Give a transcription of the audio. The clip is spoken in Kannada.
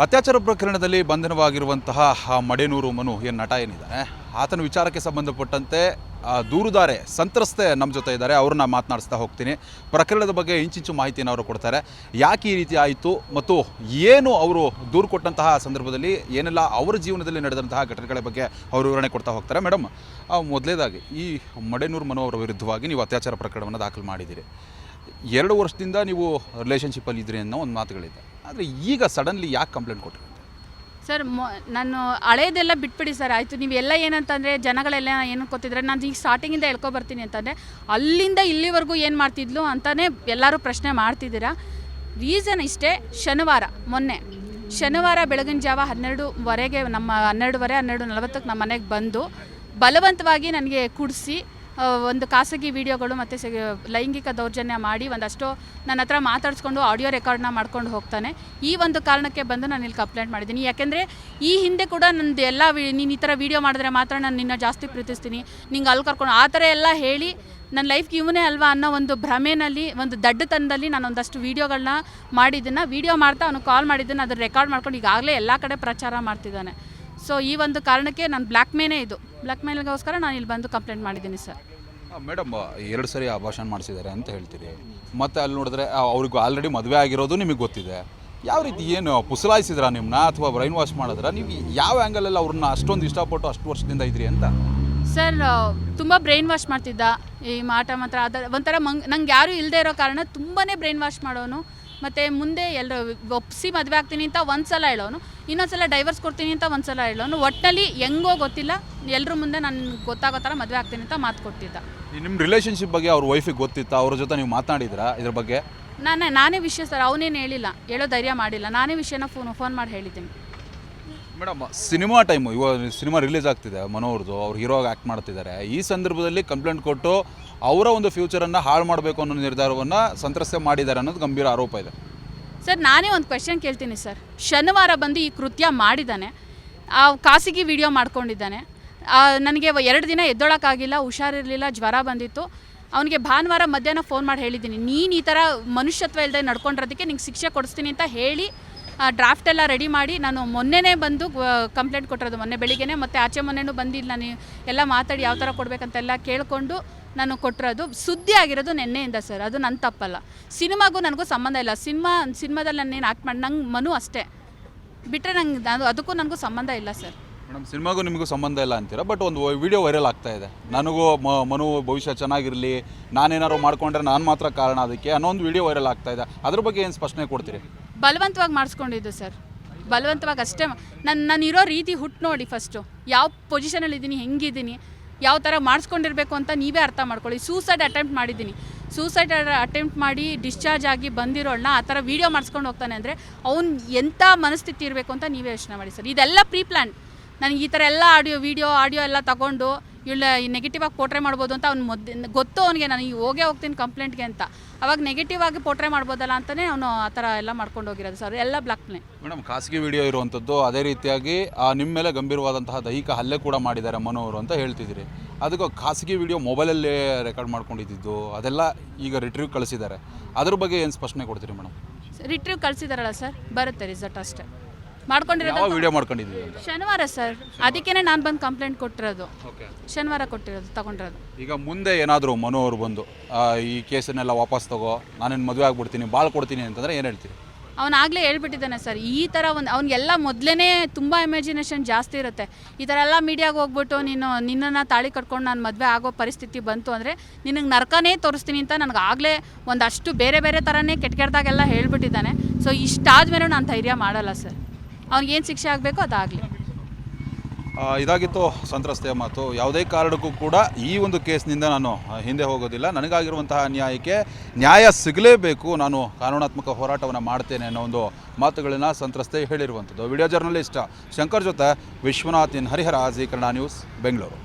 ಅತ್ಯಾಚಾರ ಪ್ರಕರಣದಲ್ಲಿ ಬಂಧನವಾಗಿರುವಂತಹ ಆ ಮಡೇನೂರು ಮನು ಏನು ನಟ ಏನಿದ್ದಾನೆ? ಆತನ ವಿಚಾರಕ್ಕೆ ಸಂಬಂಧಪಟ್ಟಂತೆ ದೂರುದಾರೆ, ಸಂತ್ರಸ್ತೆ ನಮ್ಮ ಜೊತೆ ಇದ್ದಾರೆ. ಅವ್ರನ್ನ ಮಾತನಾಡಿಸ್ತಾ ಹೋಗ್ತೀನಿ. ಪ್ರಕರಣದ ಬಗ್ಗೆ ಇಂಚಿಂಚು ಮಾಹಿತಿಯನ್ನು ಅವರು ಕೊಡ್ತಾರೆ. ಯಾಕೆ ಈ ರೀತಿ ಆಯಿತು ಮತ್ತು ಏನು ಅವರು ದೂರು ಕೊಟ್ಟಂತಹ ಸಂದರ್ಭದಲ್ಲಿ ಏನೆಲ್ಲ ಅವರ ಜೀವನದಲ್ಲಿ ನಡೆದಂತಹ ಘಟನೆಗಳ ಬಗ್ಗೆ ಅವರು ವಿವರಣೆ ಕೊಡ್ತಾ ಹೋಗ್ತಾರೆ. ಮೇಡಮ್ ಮೊದಲೇದಾಗಿ ಈ ಮಡೇನೂರು ಮನು ಅವರ ವಿರುದ್ಧವಾಗಿ ನೀವು ಅತ್ಯಾಚಾರ ಪ್ರಕರಣವನ್ನು ದಾಖಲು ಮಾಡಿದ್ದೀರಿ. ಎರಡು ವರ್ಷದಿಂದ ನೀವು ರಿಲೇಷನ್ಶಿಪ್ಪಲ್ಲಿ ಇದ್ರಿ ಅನ್ನೋ ಒಂದು ಮಾತುಗಳಿದೆ. ಆದರೆ ಈಗ ಸಡನ್ಲಿ ಯಾಕೆ ಕಂಪ್ಲೇಂಟ್ ಕೊಟ್ಟರು ಸರ್, ಮೊ, ನಾನು ಹಳೆಯದೆಲ್ಲ ಬಿಟ್ಬಿಡಿ ಸರ್. ಆಯಿತು ನೀವೆಲ್ಲ ಏನಂತಂದರೆ, ಜನಗಳೆಲ್ಲ ಏನು ಗೊತ್ತಿದ್ರೆ ನಾನು ಈಗ ಸ್ಟಾರ್ಟಿಂಗಿಂದ ಹೇಳ್ಕೊ ಬರ್ತೀನಿ ಅಂತಂದರೆ, ಅಲ್ಲಿಂದ ಇಲ್ಲಿವರೆಗೂ ಏನು ಮಾಡ್ತಿದ್ಲು ಅಂತಲೇ ಎಲ್ಲರೂ ಪ್ರಶ್ನೆ ಮಾಡ್ತಿದ್ದೀರಾ? ರೀಸನ್ ಇಷ್ಟೇ, ಶನಿವಾರ, ಮೊನ್ನೆ. ಶನಿವಾರ ಬೆಳಗಿನ ಜಾವ ಹನ್ನೆರಡುವರೆಗೆ ನಮ್ಮ, ಹನ್ನೆರಡುವರೆ, ಹನ್ನೆರಡು ನಲವತ್ತಕ್ಕೆ ನಮ್ಮ ಮನೆಗೆ ಬಂದು ಬಲವಂತವಾಗಿ ನನಗೆ ಕುಡಿಸಿ ಒಂದು ಖಾಸಗಿ ವಿಡಿಯೋಗಳು ಮತ್ತು ಲೈಂಗಿಕ ದೌರ್ಜನ್ಯ ಮಾಡಿ ಒಂದಷ್ಟು ನನ್ನ ಹತ್ರ ಮಾತಾಡಿಸ್ಕೊಂಡು ಆಡಿಯೋ ರೆಕಾರ್ಡ್ನ ಮಾಡ್ಕೊಂಡು ಹೋಗ್ತಾನೆ. ಈ ಒಂದು ಕಾರಣಕ್ಕೆ ಬಂದು ನಾನು ಇಲ್ಲಿ ಕಂಪ್ಲೇಂಟ್ ಮಾಡಿದ್ದೀನಿ. ಯಾಕೆಂದರೆ ಈ ಹಿಂದೆ ಕೂಡ ನಂದು ಎಲ್ಲ ನೀನು ಈ ಥರ ವೀಡಿಯೋ ಮಾಡಿದ್ರೆ ಮಾತ್ರ ನಾನು ನಿನ್ನ ಜಾಸ್ತಿ ಪ್ರೀತಿಸ್ತೀನಿ. ನಿಂಗೆ ಅಲ್ಲಿ ಕರ್ಕೊಂಡು, ಆ ಥರ ಎಲ್ಲ ಹೇಳಿ ನನ್ನ ಲೈಫ್ಗೆ ಇವನೇ ಅಲ್ವಾ ಅನ್ನೋ ಒಂದು ಭ್ರಮೆನಲ್ಲಿ, ಒಂದು ದಡ್ಡತನದಲ್ಲಿ ನಾನು ಒಂದಷ್ಟು ವೀಡಿಯೋಗಳನ್ನ ಮಾಡಿದ್ದನ್ನು, ವೀಡಿಯೋ ಮಾಡ್ತಾ ಅವನು ಕಾಲ್ ಮಾಡಿದ್ದನ್ನು ಅದನ್ನು ರೆಕಾರ್ಡ್ ಮಾಡ್ಕೊಂಡು ಈಗಾಗಲೇ ಎಲ್ಲ ಕಡೆ ಪ್ರಚಾರ ಮಾಡ್ತಿದ್ದಾನೆ. ಸೊ ಈ ಒಂದು ಕಾರಣಕ್ಕೆ ನಾನು ಬ್ಲ್ಯಾಕ್ ಮೇನೇ ಇದು. ಬ್ಲ್ಯಾಕ್ ಮೇಲ್ಗೋಸ್ಕರ ನಾನು ಇಲ್ಲಿ ಬಂದು ಕಂಪ್ಲೇಂಟ್ ಮಾಡಿದ್ದೀನಿ ಸರ್ ಮೇಡಮ್ ಎರಡು ಸರಿ ಭಾಷಣ ಮಾಡಿಸಿದ್ದಾರೆ ಅಂತ ಹೇಳ್ತೀರಿ. ಮತ್ತೆ ಅಲ್ಲಿ ನೋಡಿದ್ರೆ ಆ, ಅವ್ರಿಗೆ ಆಲ್ರೆಡಿ ಮದುವೆ ಆಗಿರೋದು ನಿಮಗೆ ಗೊತ್ತಿದೆ. ಯಾವ ರೀತಿ ಏನು ಪುಸಲಾಯಿಸಿದ್ರ ನಿಮ್ಮನ್ನ ಅಥವಾ ಬ್ರೈನ್ ವಾಶ್ ಮಾಡಿದ್ರ? ನೀವು ಯಾವ ಆ್ಯಂಗಲಲ್ಲಿ ಅವ್ರನ್ನ ಅಷ್ಟೊಂದು ಇಷ್ಟಪಟ್ಟು ಅಷ್ಟು ವರ್ಷದಿಂದ ಇದ್ರಿ ಅಂತ? ಸರ್ ತುಂಬ ಬ್ರೈನ್ ವಾಶ್ ಮಾಡ್ತಿದ್ದ ಈ ಮಾಟ ಮಾತ್ರ. ಅದ ಒಂಥರ ಮಂಗ್ ನಂಗೆ ಯಾರೂ ಇಲ್ಲದೆ ಇರೋ ಕಾರಣ ತುಂಬಾ ಬ್ರೈನ್ ವಾಶ್ ಮಾಡೋನು. ಮತ್ತು ಮುಂದೆ ಎಲ್ಲರೂ ಒಪ್ಪಿಸಿ ಮದುವೆ ಆಗ್ತೀನಿ ಅಂತ ಒಂದು ಸಲ ಹೇಳೋನು ಇನ್ನೊಂದು ಸಲ ಡೈವರ್ಸ್ ಕೊಡ್ತೀನಿ ಅಂತ ಒಂದು ಸಲ ಹೇಳೋನು ಒಟ್ಟಿನಲ್ಲಿ ಹೆಂಗೋ ಗೊತ್ತಿಲ್ಲ ಎಲ್ಲರೂ ಮುಂದೆ ನಾನು ಗೊತ್ತಾಗೋ ಥರ ಮದುವೆ ಆಗ್ತೀನಿ ಅಂತ ಮಾತು ಕೊಡ್ತಿದ್ದ ನಿಮ್ಮ ರಿಲೇಷನ್ಶಿಪ್ ಬಗ್ಗೆ ಅವ್ರ ವೈಫಿಗೆ ಗೊತ್ತಿತ್ತ? ಅವ್ರ ಜೊತೆ ನೀವು ಮಾತನಾಡಿದ್ರಾ ಇದ್ರ ಬಗ್ಗೆ? ನಾನೇ ನಾನೇ ವಿಷಯ ಸರ್ ಅವನೇನು ಹೇಳಿಲ್ಲ ಹೇಳೋ ಧೈರ್ಯ ಮಾಡಿಲ್ಲ ನಾನೇ ವಿಷಯನ ಫೋನ್ ಫೋನ್ ಮಾಡಿ ಹೇಳಿದ್ದೀನಿ. ಮೇಡಮ್, ಸಿನಿಮಾ ಟೈಮು ಇವಾಗ ಸಿನಿಮಾ ರಿಲೀಸ್ ಆಗ್ತಿದೆ ಮನೋರ್ದು ಅವ್ರು ಹೀರೋ ಆ್ಯಕ್ಟ್ ಮಾಡ್ತಿದ್ದಾರೆ. ಈ ಸಂದರ್ಭದಲ್ಲಿ ಕಂಪ್ಲೇಂಟ್ ಕೊಟ್ಟು ಅವರ ಒಂದು ಫ್ಯೂಚರನ್ನು ಹಾಳು ಮಾಡಬೇಕು ಅನ್ನೋ ನಿರ್ಧಾರವನ್ನು ಸಂತ್ರಸ್ತೆ ಮಾಡಿದ್ದಾರೆ ಅನ್ನೋದು ಗಂಭೀರ ಆರೋಪ ಇದೆ. ಸರ್, ನಾನೇ ಒಂದು ಕ್ವೆಶನ್ ಕೇಳ್ತೀನಿ ಸರ್. ಶನಿವಾರ ಬಂದು ಈ ಕೃತ್ಯ ಮಾಡಿದ್ದಾನೆ. ಆ ಖಾಸಗಿ ವಿಡಿಯೋ ಮಾಡ್ಕೊಂಡಿದ್ದಾನೆ. ನನಗೆ ಎರಡು ದಿನ ಎದ್ದೊಳಕ್ಕಾಗಿಲ್ಲ, ಹುಷಾರಿರಲಿಲ್ಲ, ಜ್ವರ ಬಂದಿತ್ತು. ಅವನಿಗೆ ಭಾನುವಾರ ಮಧ್ಯಾಹ್ನ ಫೋನ್ ಮಾಡಿ ಹೇಳಿದ್ದೀನಿ. ನೀನು ಈ ಥರ ಮನುಷ್ಯತ್ವ ಇಲ್ಲದೆ ನಡ್ಕೊಂಡಿರೋದಕ್ಕೆ ನಿಂಗೆ ಶಿಕ್ಷೆ ಕೊಡಿಸ್ತೀನಿ ಅಂತ ಹೇಳಿ ಡ್ರಾಫ್ಟ್ ಎಲ್ಲ ರೆಡಿ ಮಾಡಿ ನಾನು ಮೊನ್ನೆನೇ ಬಂದು ಕಂಪ್ಲೇಂಟ್ ಕೊಟ್ಟಿರೋದು ಮೊನ್ನೆ ಬೆಳಿಗ್ಗೆನೇ. ಮತ್ತು ಆಚೆ ಮೊನ್ನೆನೂ ಬಂದಿಲ್ಲ ನಾನು ಎಲ್ಲ ಮಾತಾಡಿ ಯಾವ ಥರ ಕೊಡಬೇಕಂತೆಲ್ಲ ಕೇಳಿಕೊಂಡು ನಾನು ಕೊಟ್ಟಿರೋದು. ಸುದ್ದಿ ಆಗಿರೋದು ನಿನ್ನೆಯಿಂದ ಸರ್ ಅದು ನನ್ನ ತಪ್ಪಲ್ಲ. ಸಿನಿಮಾಗೂ ನನಗೂ ಸಂಬಂಧ ಇಲ್ಲ. ಸಿನಿಮಾ, ಸಿನಿಮಾದಲ್ಲಿ ನಾನೇನು ಆ್ಯಕ್ಟ್ ಮಾಡಿ, ನಂಗೆ ಮನು ಅಷ್ಟೇ. ಬಿಟ್ಟರೆ ನಂಗೆ, ನಾನು ಅದಕ್ಕೂ ನನಗೂ ಸಂಬಂಧ ಇಲ್ಲ ಸರ್ ಮೇಡಮ್, ಸಿನಿಮಾಗೂ ನಿಮಗೂ ಸಂಬಂಧ ಇಲ್ಲ ಅಂತೀರಾ? ಬಟ್ ಒಂದು ವಿಡಿಯೋ ವೈರಲ್ ಆಗ್ತಾ ಇದೆ. ನನಗೂ ಮನು ಭವಿಷ್ಯ ಚೆನ್ನಾಗಿರಲಿ. ನಾನೇನಾದ್ರು ಮಾಡಿಕೊಂಡ್ರೆ ನಾನು ಮಾತ್ರ ಕಾರಣ ಅದಕ್ಕೆ ಅನ್ನೋ ಒಂದು ವಿಡಿಯೋ ವೈರಲ್ ಆಗ್ತಾ ಇದೆ. ಅದ್ರ ಬಗ್ಗೆ ಏನು ಸ್ಪಷ್ಟನೆ ಕೊಡ್ತೀರಿ? ಬಲವಂತವಾಗಿ ಮಾಡಿಸ್ಕೊಂಡಿದ್ದು ಸರ್. ಬಲವಂತವಾಗಿ ಅಷ್ಟೇ ನನ್ನ ನಾನು ಇರೋ ರೀತಿ ಹುಟ್ಟು ನೋಡಿ ಫಸ್ಟು ಯಾವ ಪೊಸಿಷನಲ್ಲಿ ಇದ್ದೀನಿ ಹೆಂಗಿದ್ದೀನಿ ಯಾವ ಥರ ಮಾಡಿಸ್ಕೊಂಡಿರ್ಬೇಕು ಅಂತ ನೀವೇ ಅರ್ಥ ಮಾಡ್ಕೊಳ್ಳಿ. ಸೂಸೈಡ್ ಅಟೆಂಪ್ಟ್ ಮಾಡಿದ್ದೀನಿ. ಸೂಸೈಡ್ ಅಟೆಂಪ್ಟ್ ಮಾಡಿ ಡಿಸ್ಚಾರ್ಜ್ ಆಗಿ ಬಂದಿರೋಳನ್ನ ಆ ಥರ ವೀಡಿಯೋ ಮಾಡಿಸ್ಕೊಂಡು ಹೋಗ್ತಾನೆ ಅಂದರೆ ಅವ್ನು ಎಂಥ ಮನಸ್ಥಿತಿ ಇರಬೇಕು ಅಂತ ನೀವೇ ಯೋಚನೆ ಮಾಡಿ ಸರ್. ಇದೆಲ್ಲ ಪ್ರೀ ಪ್ಲ್ಯಾನ್ ನನಗೆ ಈ ಥರ ಎಲ್ಲ ಆಡಿಯೋ ವೀಡಿಯೋ ಆಡಿಯೋ ಎಲ್ಲ ತಗೊಂಡು ಇವಳ ನೆಗೆಟಿವ್ ಆಗಿ ಪೋಟ್ರೆ ಮಾಡ್ಬೋದು ಅಂತ ಅವ್ನು ಮೊದ್ ಗೊತ್ತು ಅವನಿಗೆ ನಾನು ಈಗ ಹೋಗೇ ಹೋಗ್ತೀನಿ ಕಂಪ್ಲೇಂಟ್ಗೆ ಅಂತ. ಅವಾಗ ನೆಗೆಟಿವ್ ಆಗಿ ಪೋಟ್ರೆ ಮಾಡ್ಬೋದಲ್ಲ ಅಂತಲೇ ಅವನು ಆ ಥರ ಎಲ್ಲ ಮಾಡ್ಕೊಂಡು ಹೋಗಿರೋದು ಸರ್. ಎಲ್ಲ ಬ್ಲಾಕ್ ಪ್ಲೇ ಮೇಡಮ್ ಖಾಸಗಿ ವಿಡಿಯೋ ಇರುವಂಥದ್ದು ಅದೇ ರೀತಿಯಾಗಿ ಆ, ನಿಮ್ಮ ಮೇಲೆ ಗಂಭೀರವಾದಂತಹ ದೈಹಿಕ ಹಲ್ಲೆ ಕೂಡ ಮಾಡಿದ್ದಾರೆ ಮನೋವರು ಅಂತ ಹೇಳ್ತಿದ್ದೀರಿ. ಅದಕ್ಕೆ ಖಾಸಗಿ ವಿಡಿಯೋ ಮೊಬೈಲಲ್ಲೇ ರೆಕಾರ್ಡ್ ಮಾಡ್ಕೊಂಡಿದ್ದು ಅದೆಲ್ಲ ಈಗ ರಿಟ್ರೀವ್ ಕಳಿಸಿದ್ದಾರೆ. ಅದ್ರ ಬಗ್ಗೆ ಏನು ಸ್ಪಷ್ಟನೆ ಕೊಡ್ತೀರಿ ಮೇಡಮ್? ರಿಟ್ರೀವ್ ಕಳಿಸಿದಾರಲ್ಲ ಸರ್? ಬರುತ್ತೆ ರಿಸಲ್ಟ್ ಅಷ್ಟೇ. ಮಾಡ್ಕೊಂಡಿರೋದು ವಿಡಿಯೋ ಮಾಡ್ಕೊಂಡಿದ್ದೀವಿ ಅಂತ? ಶನಿವಾರ ಸರ್. ಅದಕ್ಕೇನೆ ನಾನು ಬಂದು ಕಂಪ್ಲೇಂಟ್ ಕೊಟ್ಟಿರೋದು. ಓಕೆ ಶನಿವಾರ ಕೊಟ್ಟಿರೋದು ತಗೊಂಡಿರೋದು. ಈಗ ಮುಂದೆ ಏನಾದರೂ ಮನು ಅವರು ಬಂದು ಆ, ಈ ಕೇಸನ್ನೆಲ್ಲ ವಾಪಸ್ ತಗೋ ನಾನೇನು ಮದುವೆ ಆಗ್ಬಿಡ್ತೀನಿ ಬಾಳ್ ಕೊಡ್ತೀನಿ ಅಂತಂದ್ರೆ ಏನು ಹೇಳ್ತೀರಿ? ಅವನಾಗಲೇ ಹೇಳ್ಬಿಟ್ಟಿದ್ದಾನೆ ಸರ್. ಈ ಥರ ಒಂದು ಅವ್ನಿಗೆಲ್ಲ ಮೊದಲೇ ತುಂಬ ಇಮ್ಯಾಜಿನೇಷನ್ ಜಾಸ್ತಿ ಇರುತ್ತೆ. ಈ ಥರ ಎಲ್ಲ ಮೀಡಿಯಾಗೆ ಹೋಗ್ಬಿಟ್ಟು ನೀನು ನಿನ್ನನ್ನು ತಾಳಿ ಕಟ್ಕೊಂಡು ನಾನು ಮದುವೆ ಆಗೋ ಪರಿಸ್ಥಿತಿ ಬಂತು ಅಂದರೆ ನಿನಗೆ ನರ್ಕನೇ ತೋರಿಸ್ತೀನಿ ಅಂತ ನನಗೆ ಆಗಲೇ ಒಂದಷ್ಟು ಬೇರೆ ಬೇರೆ ಥರನೇ ಕೆಟ್ಟ ಕೆಟ್ಟದಾಗೆಲ್ಲ ಹೇಳ್ಬಿಟ್ಟಿದ್ದಾನೆ. ಸೊ ಇಷ್ಟಾದ್ಮೇಲೆ ನಾನು ಧೈರ್ಯ ಮಾಡಲ್ಲ ಸರ್. ಅವ್ನಿಗೇನು ಶಿಕ್ಷೆ ಆಗಬೇಕು ಅದಾಗಲಿ. ಇದಾಗಿತ್ತು ಸಂತ್ರಸ್ತೆಯ ಮಾತು. ಯಾವುದೇ ಕಾರಣಕ್ಕೂ ಕೂಡ ಈ ಒಂದು ಕೇಸ್ನಿಂದ ನಾನು ಹಿಂದೆ ಹೋಗೋದಿಲ್ಲ. ನನಗಾಗಿರುವಂತಹ ನ್ಯಾಯಕ್ಕೆ ನ್ಯಾಯ ಸಿಗಲೇಬೇಕು. ನಾನು ಕಾನೂನಾತ್ಮಕ ಹೋರಾಟವನ್ನು ಮಾಡ್ತೇನೆ ಅನ್ನೋ ಒಂದು ಮಾತುಗಳನ್ನು ಸಂತ್ರಸ್ತೆ ಹೇಳಿರುವಂಥದ್ದು. ವಿಡಿಯೋ ಜರ್ನಲಿಸ್ಟ್ ಶಂಕರ್ ಜೊತೆ ವಿಶ್ವನಾಥ್ ಇನ್ ಹರಿಹರ ಜಿ ಕನ್ನಡ ನ್ಯೂಸ್, ಬೆಂಗಳೂರು.